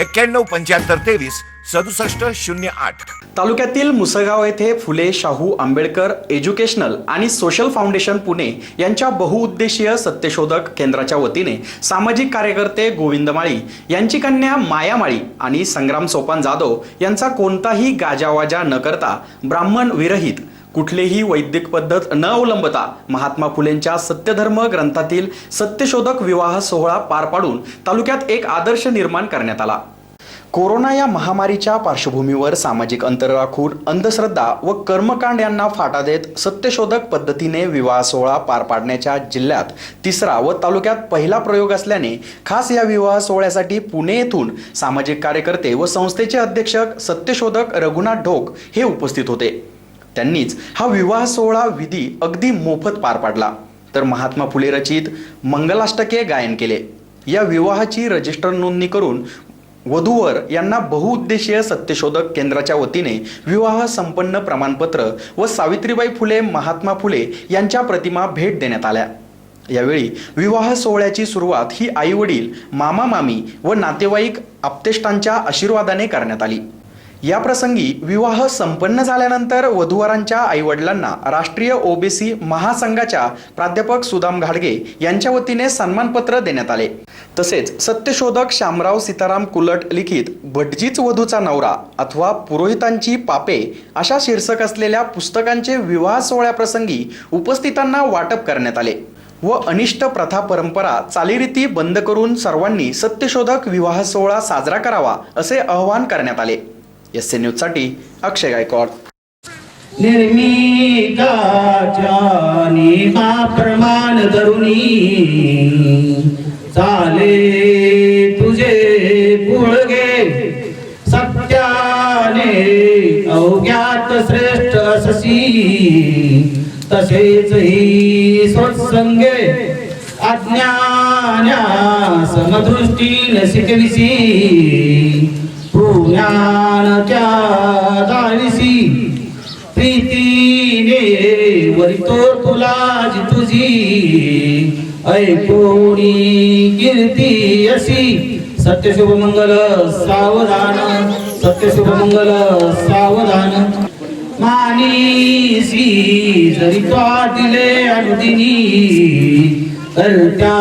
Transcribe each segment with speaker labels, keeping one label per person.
Speaker 1: एक्क्याण्णव पंच्याहत्तर तेवीस सदुसष्ट शून्य आठ.
Speaker 2: तालुक्यातील मुसळगाव येथे फुले शाहू आंबेडकर एज्युकेशनल आणि सोशल फाउंडेशन पुणे यांच्या बहुउद्देशीय सत्यशोधक केंद्राच्या वतीने सामाजिक कार्यकर्ते गोविंद माळी यांची कन्या माया माळी आणि संग्राम सोपान जाधव यांचा कोणताही गाजावाजा न करता ब्राह्मण विरहित कुठलीही वैदिक पद्धत न अवलंबता महात्मा फुलेंच्या सत्यधर्म ग्रंथातील सत्यशोधक विवाह सोहळा पार पाडून तालुक्यात एक आदर्श निर्माण करण्यात आला. कोरोना या महामारीच्या पार्श्वभूमीवर सामाजिक अंतर राखून अंधश्रद्धा व कर्मकांड यांना फाटा देत सत्यशोधक पद्धतीने विवाह सोहळा पार पाडण्याच्या जिल्ह्यात तिसरा व तालुक्यात पहिला प्रयोग असल्याने खास या विवाह सोहळ्यासाठी पुणे येथून सामाजिक कार्यकर्ते व संस्थेचे अध्यक्ष सत्यशोधक रघुनाथ ढोक हे उपस्थित होते. त्यांनीच हा विवाह सोहळा विधी अगदी मोफत पार पाडला. तर महात्मा फुले रचित मंगलाष्टके गायन केले. या विवाहाची रजिस्टर नोंदणी करून वधूवर यांना बहुउद्देशीय सत्यशोधक केंद्राच्या वतीने विवाह संपन्न प्रमाणपत्र व सावित्रीबाई फुले महात्मा फुले यांच्या प्रतिमा भेट देण्यात आल्या. यावेळी विवाह सोहळ्याची सुरुवात ही आईवडील मामा मामी व नातेवाईक आप्तेष्टांच्या आशीर्वादाने करण्यात आली. या प्रसंगी विवाह संपन्न झाल्यानंतर वधूवरांच्या आईवडिलांना राष्ट्रीय ओबीसी महासंघाच्या प्राध्यापक सुदाम घाडगे यांच्या वतीने सन्मानपत्र देण्यात आले. तसेच सत्यशोधक शामराव सीताराम कुलट लिखित भटजीच वधूचा नवरा अथवा पुरोहितांची पापे अशा शीर्षक असलेल्या पुस्तकांचे विवाह सोहळ्याप्रसंगी उपस्थितांना वाटप करण्यात आले व अनिष्ट प्रथा परंपरा चालीरीती बंद करून सर्वांनी सत्यशोधक विवाह सोहळा साजरा करावा असे आवाहन करण्यात आले. एस सी न्यूजसाठी अक्षय गायकवाड.
Speaker 3: प्रमाण तरुणी चाले तुझे पुळगे. सत्याने अवघ्यात श्रेष्ठ अससी तसेच ही सत्संगे अज्ञान्या समदृष्टी नसिकविसी पुण्याच्या जाणीसी प्रीतीने वरितो तुला जी तुझी. ऐकोणी कीर्ती अशी. सत्यशुभ मंगल सावधान. सत्यशुभ मंगल सावधान. मानिसी जरी दिले अनुदिनी. करत्या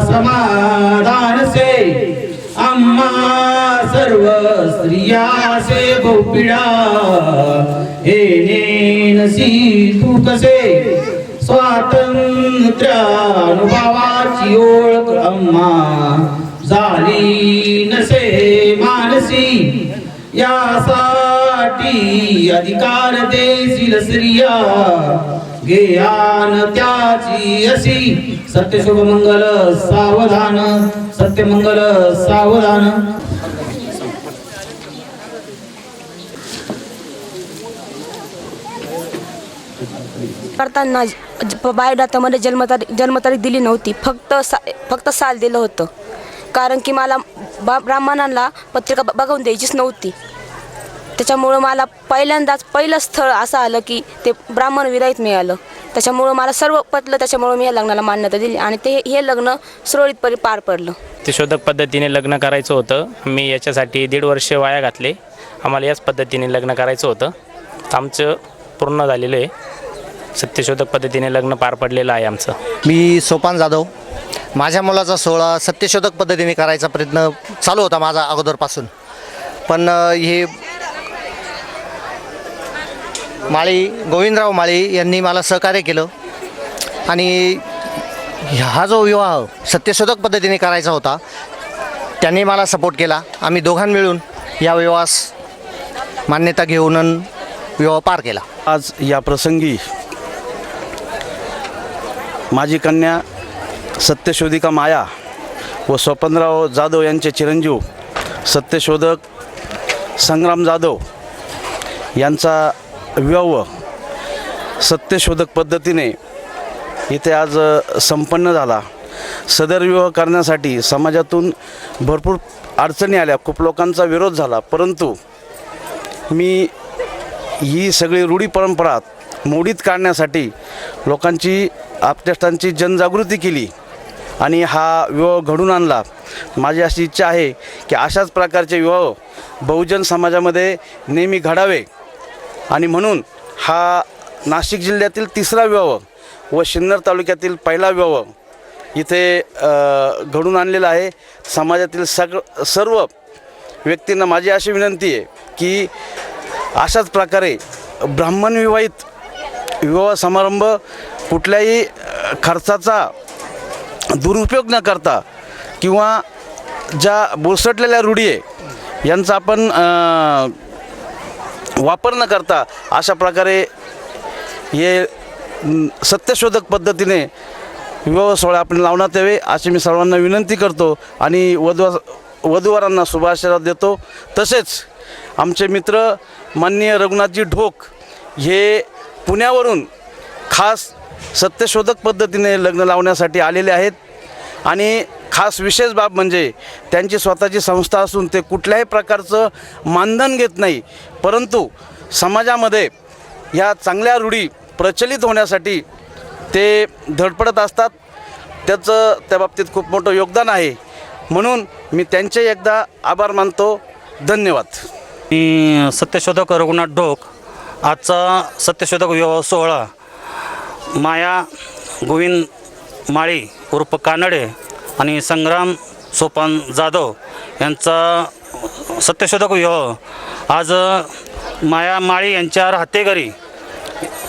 Speaker 3: समाधान से आम्हा सर्व स्त्रिया से बहुपिडा हे नेनसी तू कसे? स्वातंत्र्य अनुभवाची ओळख अम्मा. झाली नसे मानसी. यासाठी अधिकार देशील स्त्रिया. गेयान त्याची अशी. सत्यशुभ मंगल सावधान सत्यमंगल सावधान.
Speaker 4: करताना ज- बायोडाटामध्ये जन्मतारीख जन्मतारीख दिली नव्हती. फक्त सा फक्त साल दिलं होतं. कारण की मला बा ब्राह्मणांना पत्रिका बघून बघवून द्यायचीच नव्हती. त्याच्यामुळं मला पहिल्यांदाच पहिलं स्थळ असं आलं की ते ब्राह्मण विरहित मिळालं. त्याच्यामुळं मला सर्व पटलं त्याच्यामुळं मी या लग्नाला मान्यता दिली आणि ते हे लग्न सुरळीतपणे पार पडलं.
Speaker 5: ते शोधक पद्धतीने लग्न करायचं होतं. मी याच्यासाठी दीड वर्ष वाया घातले. आम्हाला याच पद्धतीने लग्न करायचं होतं. आमचं पूर्ण झालेलं आहे. सत्यशोधक पद्धतीने लग्न पार पडलेलं आहे आमचं.
Speaker 6: मी सोपान जाधव. माझ्या मुलाचा सोहळा सत्यशोधक पद्धतीने करायचा प्रयत्न चालू होता माझा अगोदरपासून. पण हे माळी गोविंदराव माळी यांनी मला सहकार्य केलं. आणि हा जो विवाह सत्यशोधक पद्धतीने करायचा होता त्यांनी मला सपोर्ट केला. आम्ही दोघां मिळून या विवाहास मान्यता घेऊन विवाह पार केला.
Speaker 7: आज या प्रसंगी माझी कन्या सत्यशोधिका माया व स्वपनराव जाधव यांचे चिरंजीव सत्यशोधक संग्राम जाधव यांचा विवाह सत्यशोधक पद्धतीने इथे आज संपन्न झाला. सदर विवाह करण्यासाठी समाजातून भरपूर अडचणी आल्या. खूप लोकांचा विरोध झाला. परंतु मी ही सगळी रूढी परंपरा मोडीत काढण्यासाठी लोकांची आपटेष्टांची जनजागृती केली आणि हा विवाह घडून आणला. माझी अशी इच्छा आहे की अशाच प्रकारचे विवाह बहुजन समाजामध्ये नेहमी घडावे. आणि म्हणून हा नाशिक जिल्ह्यातील तिसरा विवाह व सिन्नर तालुक्यातील पहिला विवाह इथे घडून आणलेला आहे. समाजातील सग सर्व व्यक्तींना माझी अशी विनंती आहे की अशाच प्रकारे ब्राह्मण विवाहित विवाह समारंभ कुठल्याही खर्चाचा दुरुपयोग न करता किंवा ज्या बुरसटलेल्या रूढी आहे यांचा आपण वापर न करता अशा प्रकारे हे सत्यशोधक पद्धतीने विवाह सोहळा आपण लावण्यात यावे अशी मी सर्वांना विनंती करतो आणि वधू वधूवरांना शुभाशीर्वाद देतो. तसेच आमचे मित्र माननीय रघुनाथजी ढोक हे पुण्यावरून खास सत्यशोधक पद्धतीने लग्न लावण्यासाठी आलेले आहेत. आणि खास विशेष बाब म्हणजे त्यांची स्वतःची संस्था असून ते कुठल्याही प्रकारचं मानधन घेत नाही. परंतु समाजामध्ये ह्या चांगल्या रूढी प्रचलित होण्यासाठी ते धडपडत असतात. त्याचं त्या बाबतीत खूप मोठं योगदान आहे. म्हणून मी त्यांचे एकदा आभार मानतो. धन्यवाद.
Speaker 8: मी सत्यशोधक रघुनाथ ढोक आजचा सत्यशोधक विवाह सोहळा माया गोविंद माळी उर्फ कानडे आणि संग्राम सोपान जाधव यांचा सत्यशोधक विवाह. आज माया माळी यांच्या राहते घरी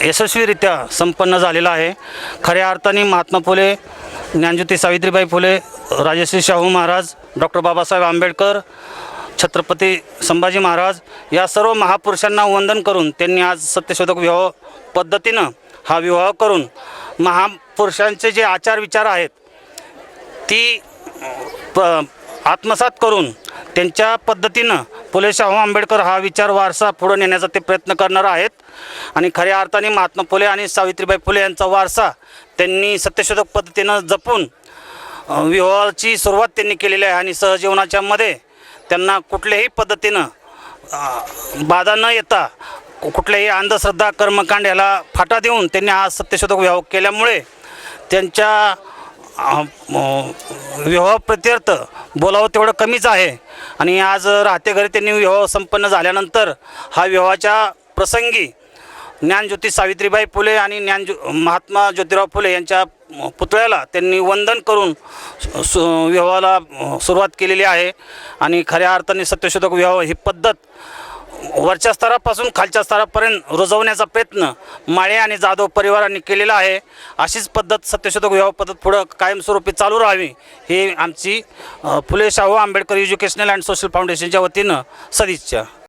Speaker 8: यशस्वीरित्या संपन्न झालेला आहे. खऱ्या अर्थाने महात्मा फुले ज्ञानज्योती सावित्रीबाई फुले राजश्री शाहू महाराज डॉक्टर बाबासाहेब आंबेडकर छत्रपती संभाजी महाराज या सर्व महापुरुषांना वंदन करून त्यांनी आज सत्यशोधक विवाह पद्धतीनं हा विवाह करून महापुरुषांचे जे आचार विचार आहेत ती प आत्मसात करून त्यांच्या पद्धतीनं फुले शाहू आंबेडकर हा विचार वारसा पुढे नेण्याचा ते प्रयत्न करणार आहेत. आणि खऱ्या अर्थाने महात्मा फुले आणि सावित्रीबाई फुले यांचा वारसा त्यांनी सत्यशोधक पद्धतीनं जपून विवाहाची सुरुवात त्यांनी केलेली आहे. आणि सहजीवनाच्या मध्ये त्यांना कुठल्याही पद्धतीनं बाधा न येता कुठल्याही अंधश्रद्धा कर्मकांड याला फाटा देऊन त्यांनी हा सत्यशोधक विवाह केल्यामुळे त्यांच्या विवाह प्रत्यर्थ बोलावं तेवढं कमीच आहे. आणि आज राहते घरी त्यांनी विवाह संपन्न झाल्यानंतर हा विवाहाच्या प्रसंगी ज्ञानज्योती सावित्रीबाई फुले आणि ज्ञान महात्मा ज्योतिराव फुले यांच्या पुतळ्याला त्यांनी वंदन करून सु विवाहाला सुरुवात केलेली आहे. आणि खऱ्या अर्थाने सत्यशोधक विवाह ही पद्धत वरच्या स्तरापासून खालच्या स्तरापर्यंत रुजवण्याचा प्रयत्न माळे आणि जाधव परिवारांनी केलेला आहे. अशीच पद्धत सत्यशोधक विवाह पद्धत पुढं कायमस्वरूपी चालू राहावी ही आमची Phule Shahu Ambedkar educational and social फाउंडेशनच्या वतीनं सदिच्छा.